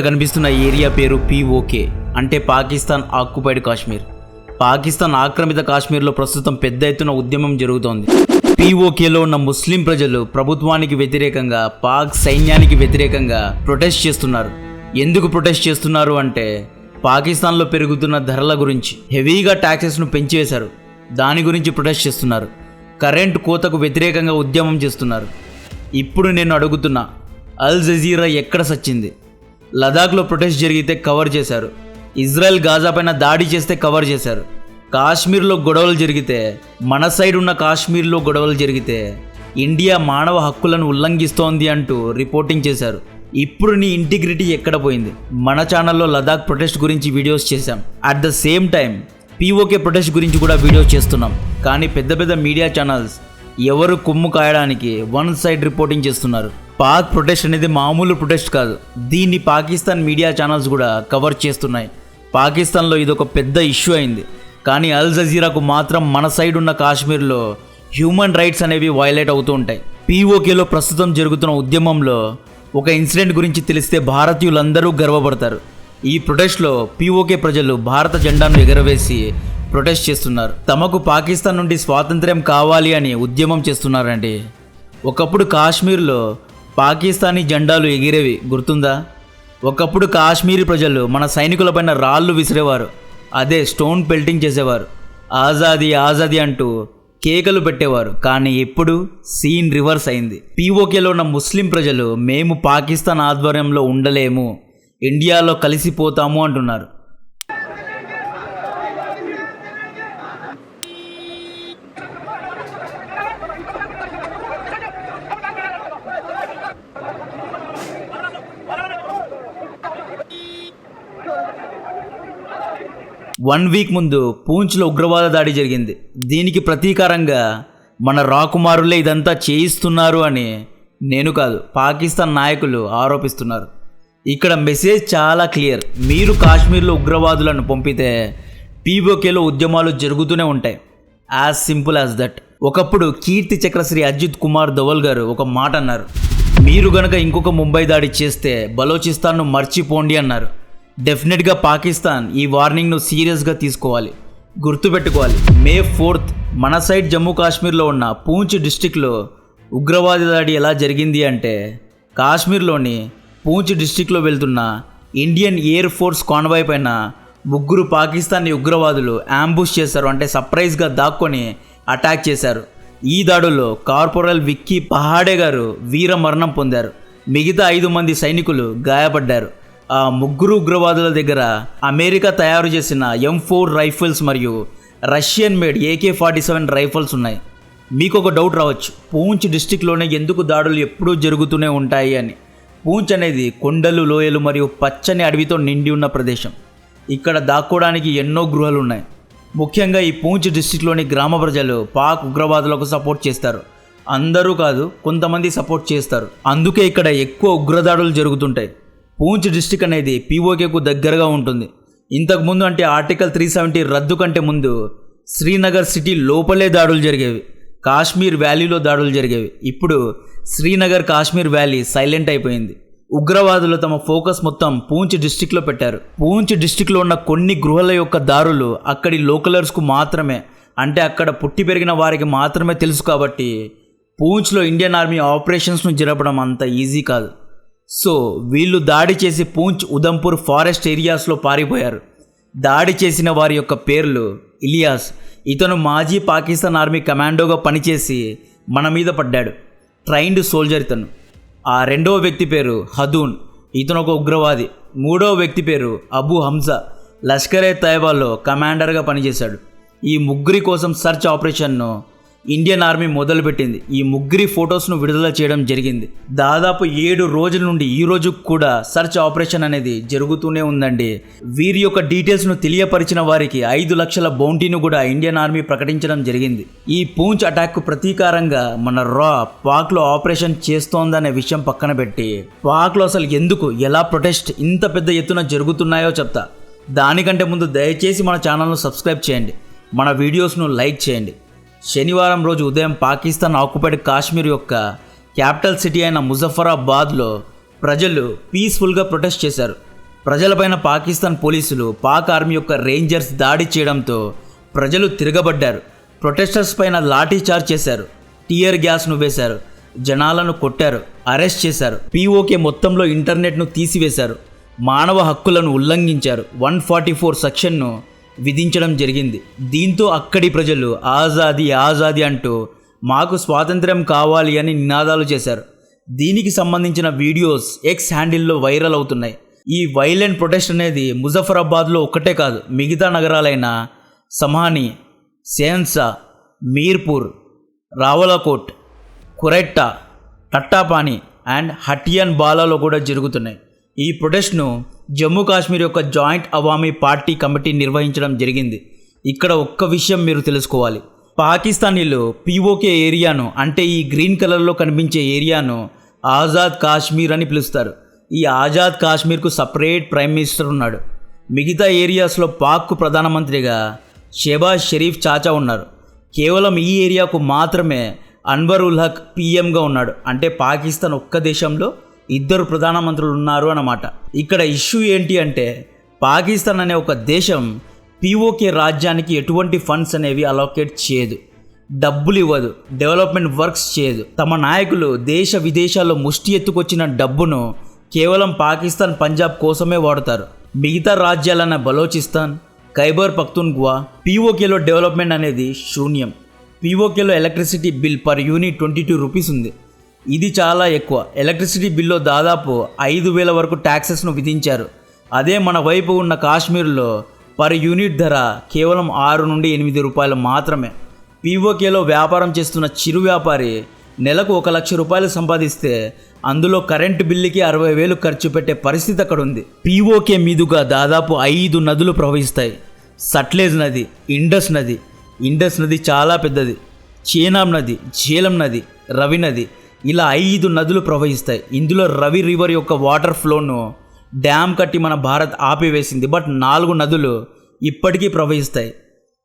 కనిపిస్తున్న ఏరియా పేరు పిఓకే అంటే పాకిస్తాన్ ఆక్యుపైడ్ కాశ్మీర్. పాకిస్తాన్ ఆక్రమిత కాశ్మీర్లో ప్రస్తుతం పెద్ద ఎత్తున ఉద్యమం జరుగుతోంది. పిఓకేలో ఉన్న ముస్లిం ప్రజలు ప్రభుత్వానికి వ్యతిరేకంగా పాక్ సైన్యానికి వ్యతిరేకంగా ప్రొటెస్ట్ చేస్తున్నారు. ఎందుకు ప్రొటెస్ట్ చేస్తున్నారు అంటే పాకిస్తాన్లో పెరుగుతున్న ధరల గురించి హెవీగా ట్యాక్సెస్ను పెంచివేశారు. దాని గురించి ప్రొటెస్ట్ చేస్తున్నారు. కరెంట్ కోతకు వ్యతిరేకంగా ఉద్యమం చేస్తున్నారు. ఇప్పుడు నేను అడుగుతున్నా అల్ జజీరా ఎక్కడ సచ్చింది? లదాఖ్లో ప్రొటెస్ట్ జరిగితే కవర్ చేశారు. ఇజ్రాయెల్ గాజా పైన దాడి చేస్తే కవర్ చేశారు. కాశ్మీర్లో గొడవలు జరిగితే మన సైడ్ ఉన్న కాశ్మీర్లో గొడవలు జరిగితే ఇండియా మానవ హక్కులను ఉల్లంఘిస్తోంది అంటూ రిపోర్టింగ్ చేశారు. ఇప్పుడు నీ ఇంటిగ్రిటీ ఎక్కడ పోయింది? మన ఛానల్లో లదాఖ్ ప్రొటెస్ట్ గురించి వీడియోస్ చేశాం. At the same time PoK protest గురించి కూడా వీడియోస్ చేస్తున్నాం. కానీ పెద్ద పెద్ద మీడియా ఛానల్స్ ఎవరు కొమ్ము కాయడానికి వన్ సైడ్ రిపోర్టింగ్ చేస్తున్నారు. పాక్ ప్రొటెస్ట్ అనేది మామూలు ప్రొటెస్ట్ కాదు. దీన్ని పాకిస్తాన్ మీడియా ఛానల్స్ కూడా కవర్ చేస్తున్నాయి. పాకిస్తాన్లో ఇది ఒక పెద్ద ఇష్యూ అయింది. కానీ అల్ జజీరాకు మాత్రం మన సైడ్ ఉన్న కాశ్మీర్లో హ్యూమన్ రైట్స్ అనేవి వైలేట్ అవుతూ ఉంటాయి. పీఓకేలో ప్రస్తుతం జరుగుతున్న ఉద్యమంలో ఒక ఇన్సిడెంట్ గురించి తెలిస్తే భారతీయులందరూ గర్వపడతారు. ఈ ప్రొటెస్ట్లో పీఓకే ప్రజలు భారత జెండాను ఎగరవేసి ప్రొటెస్ట్ చేస్తున్నారు. తమకు పాకిస్తాన్ నుండి స్వాతంత్ర్యం కావాలి అని ఉద్యమం చేస్తున్నారండి. ఒకప్పుడు కాశ్మీర్లో పాకిస్తానీ జెండాలు ఎగిరేవి గుర్తుందా? ఒకప్పుడు కాశ్మీరీ ప్రజలు మన సైనికులపైన రాళ్ళు విసిరేవారు. అదే స్టోన్ పెల్టింగ్ చేసేవారు. ఆజాదీ ఆజాదీ అంటూ కేకలు పెట్టేవారు. కానీ ఇప్పుడు సీన్ రివర్స్ అయింది. పీఓకేలో ఉన్న ముస్లిం ప్రజలు మేము పాకిస్తాన్ ఆధ్వర్యంలో ఉండలేము. ఇండియాలో కలిసిపోతాము అంటున్నారు. వన్ వీక్ ముందు పూంచ్లో ఉగ్రవాద దాడి జరిగింది. దీనికి ప్రతీకారంగా మన రాకుమారులే ఇదంతా చేయిస్తున్నారు అని నేను కాదు పాకిస్తాన్ నాయకులు ఆరోపిస్తున్నారు. ఇక్కడ మెసేజ్ చాలా క్లియర్. మీరు కాశ్మీర్లో ఉగ్రవాదులను పంపితే పీఓకేలో ఉద్యమాలు జరుగుతూనే ఉంటాయి. As simple as that. ఒకప్పుడు కీర్తి చక్రశ్రీ అజిత్ కుమార్ దవల్ గారు ఒక మాట అన్నారు. మీరు గనక ఇంకొక ముంబై దాడి చేస్తే బలోచిస్తాన్ను మర్చిపోండి అన్నారు. డెఫినెట్గా పాకిస్తాన్ ఈ వార్నింగ్ను సీరియస్గా తీసుకోవాలి. గుర్తుపెట్టుకోవాలి. మే ఫోర్త్ మన సైడ్ జమ్మూ కాశ్మీర్లో ఉన్న పూంచ్ డిస్టిక్లో ఉగ్రవాద దాడి ఎలా జరిగింది అంటే కాశ్మీర్లోని పూంచ్ డిస్టిక్లో వెళ్తున్న ఇండియన్ ఎయిర్ ఫోర్స్ కాన్వాయ్ పైన ముగ్గురు పాకిస్తానీ ఉగ్రవాదులు అంబుష్ చేశారు. అంటే సర్ప్రైజ్గా దాక్కొని అటాక్ చేశారు. ఈ దాడుల్లో కార్పొరల్ విక్కీ పహాడే గారు వీర మరణం పొందారు. మిగతా ఐదు మంది సైనికులు గాయపడ్డారు. ఆ ముగ్గురు ఉగ్రవాదుల దగ్గర అమెరికా తయారు చేసిన ఎం ఫోర్ రైఫిల్స్ మరియు Russian made AK forty seven rifles ఉన్నాయి. మీకు ఒక డౌట్ రావచ్చు. పూంచ్ డిస్టిక్లోనే ఎందుకు దాడులు ఎప్పుడూ జరుగుతూనే ఉంటాయి అని. పూంచ్ అనేది కొండలు లోయలు మరియు పచ్చని అడవితో నిండి ఉన్న ప్రదేశం. ఇక్కడ దాక్కోవడానికి ఎన్నో గృహాలు ఉన్నాయి. ముఖ్యంగా ఈ పూంచ్ డిస్టిక్లోని గ్రామ ప్రజలు పాక్ ఉగ్రవాదులకు సపోర్ట్ చేస్తారు. అందరూ కాదు కొంతమంది సపోర్ట్ చేస్తారు. అందుకే ఇక్కడ ఎక్కువ ఉగ్రదాడులు జరుగుతుంటాయి. పూంచ్ డిస్టిక్ అనేది పీఓకేకు దగ్గరగా ఉంటుంది. ఇంతకుముందు అంటే ఆర్టికల్ త్రీ సెవెంటీ రద్దు కంటే ముందు శ్రీనగర్ సిటీ లోపలే దాడులు జరిగేవి. కాశ్మీర్ వ్యాలీలో దాడులు జరిగేవి. ఇప్పుడు శ్రీనగర్ కాశ్మీర్ వ్యాలీ సైలెంట్ అయిపోయింది. ఉగ్రవాదులు తమ ఫోకస్ మొత్తం పూంచ్ డిస్టిక్లో పెట్టారు. పూంచ్ డిస్టిక్లో ఉన్న కొన్ని గృహాల యొక్క దారులు అక్కడి లోకలర్స్కు మాత్రమే అంటే అక్కడ పుట్టి పెరిగిన వారికి మాత్రమే తెలుసు కాబట్టి పూంచ్లో ఇండియన్ ఆర్మీ ఆపరేషన్స్ను జరపడం అంత ఈజీ కాదు. సో వీళ్ళు దాడి చేసి పూంచ్ ఉదంపూర్ ఫారెస్ట్ ఏరియాస్లో పారిపోయారు. దాడి చేసిన వారి యొక్క పేర్లు ఇలియాస్. ఇతను మాజీ పాకిస్తాన్ ఆర్మీ కమాండోగా పనిచేసి మన మీద పడ్డాడు. ట్రైన్డ్ సోల్జర్ ఇతను. ఆ రెండవ వ్యక్తి పేరు హదూన్. ఇతను ఒక ఉగ్రవాది. మూడవ వ్యక్తి పేరు అబు హంజా లష్కరే తైబాలో కమాండర్గా పనిచేశాడు. ఈ ముగ్గురి కోసం సర్చ్ ఆపరేషన్ను ఇండియన్ ఆర్మీ మొదలుపెట్టింది. ఈ ముగ్గురి ఫొటోస్ను విడుదల చేయడం జరిగింది. దాదాపు ఏడు రోజుల నుండి ఈ రోజు కూడా సర్చ్ ఆపరేషన్ అనేది జరుగుతూనే ఉందండి. వీరి యొక్క డీటెయిల్స్ను తెలియపరిచిన వారికి ఐదు లక్షల బౌంటీని కూడా ఇండియన్ ఆర్మీ ప్రకటించడం జరిగింది. ఈ పూంచ్ అటాక్కు ప్రతీకారంగా మన రా పాక్లో ఆపరేషన్ చేస్తోందనే విషయం పక్కన పెట్టి పాక్లో అసలు ఎందుకు ఎలా ప్రొటెస్ట్ ఇంత పెద్ద ఎత్తున జరుగుతున్నాయో చెప్తా. దానికంటే ముందు దయచేసి మన ఛానల్ను సబ్స్క్రైబ్ చేయండి. మన వీడియోస్ను లైక్ చేయండి. శనివారం రోజు ఉదయం పాకిస్తాన్ ఆక్యుపైడ్ కాశ్మీర్ యొక్క క్యాపిటల్ సిటీ అయిన ముజఫరాబాద్లో ప్రజలు పీస్ఫుల్గా ప్రొటెస్ట్ చేశారు. ప్రజలపైన పాకిస్తాన్ పోలీసులు పాక్ ఆర్మీ యొక్క రేంజర్స్ దాడి చేయడంతో ప్రజలు తిరగబడ్డారు. ప్రొటెస్టర్స్ పైన లాఠీ చార్జ్ చేశారు. టియర్ గ్యాస్ను వేశారు. జనాలను కొట్టారు. అరెస్ట్ చేశారు. పీఓకే మొత్తంలో ఇంటర్నెట్ను తీసివేశారు. మానవ హక్కులను ఉల్లంఘించారు. వన్ ఫార్టీ ఫోర్ సెక్షన్ను విధించడం జరిగింది. దీంతో అక్కడి ప్రజలు ఆజాదీ ఆజాదీ అంటూ మాకు స్వాతంత్ర్యం కావాలి అని నినాదాలు చేశారు. దీనికి సంబంధించిన వీడియోస్ ఎక్స్ హ్యాండిల్లో వైరల్ అవుతున్నాయి. ఈ వైలెంట్ ప్రొటెస్ట్ అనేది ముజఫరాబాద్లో ఒక్కటే కాదు మిగతా నగరాలైన సమాని సేన్సా మీర్పూర్ రావలకోట్ కురెట్టా టట్టాపాని అండ్ హటియన్ బాలాలో కూడా జరుగుతున్నాయి. ఈ ప్రొటెస్ట్ను జమ్మూ కాశ్మీర్ యొక్క జాయింట్ అవామీ పార్టీ కమిటీ నిర్వహించడం జరిగింది. ఇక్కడ ఒక్క విషయం మీరు తెలుసుకోవాలి. పాకిస్తానీలు పీఓకే ఏరియాను అంటే ఈ గ్రీన్ కలర్లో కనిపించే ఏరియాను ఆజాద్ కాశ్మీర్ అని పిలుస్తారు. ఈ ఆజాద్ కాశ్మీర్కు సపరేట్ ప్రైమ్ మినిస్టర్ ఉన్నాడు. మిగతా ఏరియాస్లో పాక్కు ప్రధానమంత్రిగా షెబాజ్ షరీఫ్ చాచా ఉన్నారు. కేవలం ఈ ఏరియాకు మాత్రమే అన్వర్ ఉల్ హక్ పీఎంగా ఉన్నాడు. అంటే పాకిస్తాన్ ఒక్క దేశంలో ఇద్దరు ప్రధానమంత్రులు ఉన్నారు అన్నమాట. ఇక్కడ ఇష్యూ ఏంటి అంటే పాకిస్తాన్ అనే ఒక దేశం పీఓకే రాజ్యానికి ఎటువంటి ఫండ్స్ అనేవి అలోకేట్ చేయదు. డబ్బులు ఇవ్వదు. డెవలప్మెంట్ వర్క్స్ చేయదు. తమ నాయకులు దేశ విదేశాల్లో ముష్టి ఎత్తుకొచ్చిన డబ్బును కేవలం పాకిస్తాన్ పంజాబ్ కోసమే వాడతారు. మిగతా రాజ్యాలైన బలోచిస్తాన్ ఖైబర్ పఖ్తూన్ఖ్వా పీఓకేలో డెవలప్మెంట్ అనేది శూన్యం. పీఓకేలో electricity bill per unit twenty two rupees ఉంది. ఇది చాలా ఎక్కువ. ఎలక్ట్రిసిటీ బిల్లో దాదాపు ఐదు వేల వరకు ట్యాక్సెస్ను విధించారు. అదే మన వైపు ఉన్న కాశ్మీర్లో పర్ యూనిట్ ధర కేవలం ఆరు నుండి ఎనిమిది రూపాయలు మాత్రమే. పీఓకేలో వ్యాపారం చేస్తున్న చిరు వ్యాపారి నెలకు ఒక లక్ష రూపాయలు సంపాదిస్తే అందులో కరెంటు బిల్లుకి అరవై వేలు ఖర్చు పెట్టే పరిస్థితి అక్కడ ఉంది పీఓకే మీదుగా దాదాపు ఐదు నదులు ప్రవహిస్తాయి. సట్లేజ్ నది ఇండస్ నది. ఇండస్ నది చాలా పెద్దది. చీనాం నది ఝేలం నది రవి నది ఇలా ఐదు నదులు ప్రవహిస్తాయి. ఇందులో రవి రివర్ యొక్క వాటర్ ఫ్లోను డ్యామ్ కట్టి మన భారత్ ఆపివేసింది. బట్ నాలుగు నదులు ఇప్పటికీ ప్రవహిస్తాయి.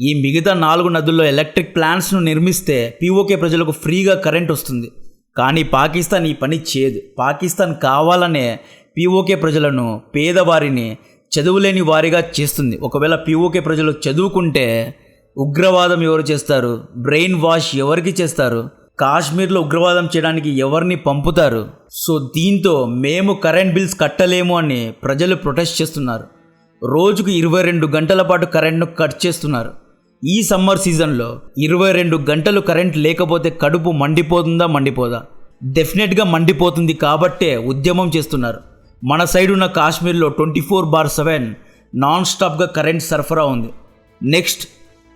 ఈ మిగతా నాలుగు నదుల్లో ఎలక్ట్రిక్ ప్లాంట్స్ను నిర్మిస్తే పీఓకే ప్రజలకు ఫ్రీగా కరెంట్ వస్తుంది. కానీ పాకిస్తాన్ ఈ పని చేయదు. పాకిస్తాన్ కావాలనే పీఓకే ప్రజలను పేదవారిని చదువులేని వారిగా చేస్తుంది. ఒకవేళ పీఓకే ప్రజలు చదువుకుంటే ఉగ్రవాదం ఎవరు చేస్తారు? బ్రెయిన్ వాష్ ఎవరికి చేస్తారు? కాశ్మీర్లో ఉగ్రవాదం చేయడానికి ఎవరిని పంపుతారు? సో దీంతో మేము కరెంట్ బిల్స్ కట్టలేము అని ప్రజలు ప్రొటెస్ట్ చేస్తున్నారు. రోజుకు ఇరవై రెండు గంటల పాటు కరెంట్ను కట్ చేస్తున్నారు. ఈ సమ్మర్ సీజన్లో ఇరవై రెండు గంటలు కరెంట్ లేకపోతే కడుపు మండిపోతుందా మండిపోదా? డెఫినెట్గా మండిపోతుంది కాబట్టే ఉద్యమం చేస్తున్నారు. మన సైడ్ ఉన్న కాశ్మీర్లో twenty four by seven non స్టాప్గా కరెంట్ సరఫరా ఉంది. నెక్స్ట్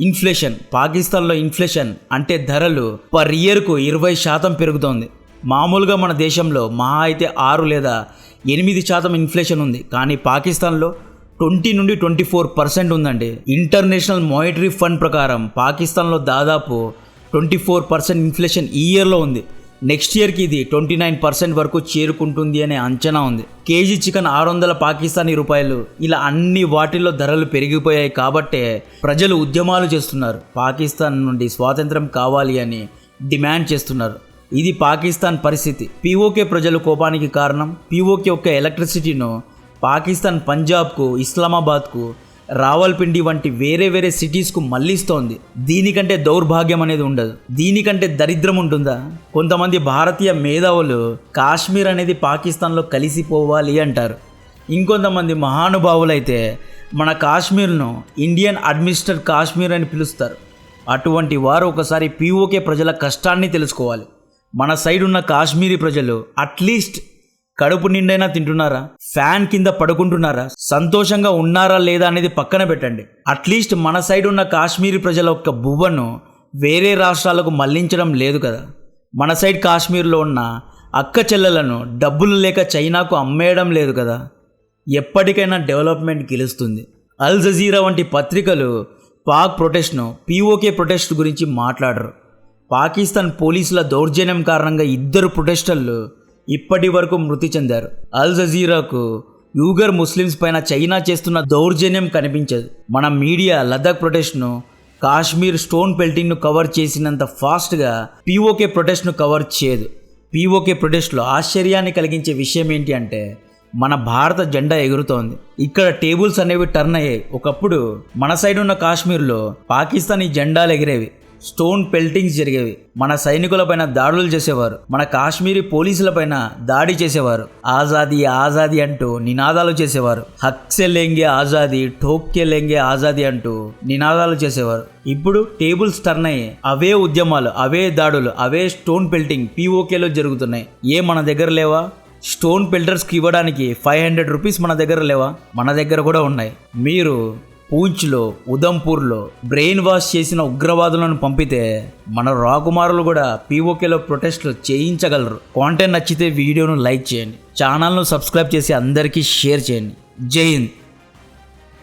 ఇన్ఫ్లేషన్ పాకిస్తాన్లో ఇన్ఫ్లేషన్ అంటే ధరలు పర్ ఇయర్కు ఇరవై శాతం పెరుగుతోంది. మామూలుగా మన దేశంలో మహా అయితే ఆరు లేదా ఎనిమిది శాతం ఇన్ఫ్లేషన్ ఉంది. కానీ పాకిస్తాన్లో ట్వంటీ నుండి ట్వంటీ ఫోర్ పర్సెంట్ ఉందండి. ఇంటర్నేషనల్ మానిటరీ ఫండ్ ప్రకారం పాకిస్తాన్లో దాదాపు ట్వంటీ ఫోర్ పర్సెంట్ ఇన్ఫ్లేషన్ ఈ ఇయర్లో ఉంది. నెక్స్ట్ ఇయర్కి ఇది ట్వంటీ నైన్ పర్సెంట్ వరకు చేరుకుంటుంది అనే అంచనా ఉంది. కేజీ చికెన్ ఆరు వందల పాకిస్తానీ రూపాయలు. ఇలా అన్ని వాటిల్లో ధరలు పెరిగిపోయాయి కాబట్టే ప్రజలు ఉద్యమాలు చేస్తున్నారు. పాకిస్తాన్ నుండి స్వాతంత్రం కావాలి అని డిమాండ్ చేస్తున్నారు. ఇది పాకిస్తాన్ పరిస్థితి. పీఓకే ప్రజలు కోపానికి కారణం. పీఓకే యొక్క ఎలక్ట్రిసిటీను పాకిస్తాన్ పంజాబ్కు ఇస్లామాబాద్కు రావల్పిండి వంటి వేరే వేరే సిటీస్కు మళ్ళిస్తోంది. దీనికంటే దౌర్భాగ్యం అనేది ఉండదు. దీనికంటే దరిద్రం ఉంటుందా? కొంతమంది భారతీయ మేధావులు కాశ్మీర్ అనేది పాకిస్తాన్లో కలిసిపోవాలి అంటారు. ఇంకొంతమంది మహానుభావులైతే మన కాశ్మీర్ను ఇండియన్ అడ్మినిస్టర్ కాశ్మీర్ అని పిలుస్తారు. అటువంటి వారు ఒకసారి పీఓకే ప్రజల కష్టాన్ని తెలుసుకోవాలి. మన సైడ్ ఉన్న కాశ్మీరీ ప్రజలు అట్లీస్ట్ కడుపు నిండైనా తింటున్నారా? ఫ్యాన్ కింద పడుకుంటున్నారా? సంతోషంగా ఉన్నారా లేదా అనేది పక్కన పెట్టండి. అట్లీస్ట్ మన సైడ్ ఉన్న కాశ్మీరీ ప్రజల యొక్క బువ్వను వేరే రాష్ట్రాలకు మళ్ళించడం లేదు కదా. మన సైడ్ కాశ్మీర్లో ఉన్న అక్క చెల్లెలను డబ్బులు లేక చైనాకు అమ్మేయడం లేదు కదా. ఎప్పటికైనా డెవలప్మెంట్ గెలుస్తుంది. అల్ జజీరా వంటి పత్రికలు పాక్ ప్రొటెస్ట్ను పీఓకే ప్రొటెస్ట్ గురించి మాట్లాడరు. పాకిస్తాన్ పోలీసుల దౌర్జన్యం కారణంగా ఇద్దరు ప్రొటెస్టర్లు ఇప్పటి వరకు మృతి చెందారు. అల్ జజీరాకు యూగర్ ముస్లిమ్స్ పైన చైనా చేస్తున్న దౌర్జన్యం కనిపించదు. మన మీడియా లదాఖ్ ప్రొటెస్ట్ను కాశ్మీర్ స్టోన్ పెల్టింగ్ను కవర్ చేసినంత ఫాస్ట్గా పీఓకే ప్రొటెస్ట్ను కవర్ చేయదు. పీఓకే ప్రొటెస్ట్లో ఆశ్చర్యాన్ని కలిగించే విషయం ఏంటి అంటే మన భారత జెండా ఎగురుతోంది. ఇక్కడ టేబుల్స్ అనేవి టర్న్ అయ్యాయి. ఒకప్పుడు మన సైడ్ ఉన్న కాశ్మీర్లో పాకిస్తానీ జెండాలు ఎగిరేవి. స్టోన్ పెల్టింగ్స్ జరిగేవి. మన సైనికులపైన దాడులు చేసేవారు. మన కాశ్మీరీ పోలీసులపైన దాడి చేసేవారు. ఆజాదీ ఆజాదీ అంటూ నినాదాలు చేసేవారు. హక్సె లెంగే ఆజాదీ ఠోక్కే లెంగే ఆజాదీ అంటూ నినాదాలు చేసేవారు. ఇప్పుడు టేబుల్స్ టర్న్ అయ్యి అవే ఉద్యమాలు అవే దాడులు అవే స్టోన్ పెల్టింగ్ పీఓకేలో జరుగుతున్నాయి. ఏ మన దగ్గర లేవా? స్టోన్ పెల్టర్స్కి ఇవ్వడానికి ఫైవ్ హండ్రెడ్ రూపీస్ మన దగ్గర లేవా? మన దగ్గర కూడా ఉన్నాయి. మీరు పూంచ్లో ఉదంపూర్లో బ్రెయిన్ వాష్ చేసిన ఉగ్రవాదులను పంపితే మన రాకుమారులు కూడా పీఓకేలో ప్రొటెస్ట్లు చేయించగలరు. కాంటెంట్ నచ్చితే వీడియోను లైక్ చేయండి. ఛానల్ను సబ్స్క్రైబ్ చేసి అందరికీ షేర్ చేయండి. జై హింద్.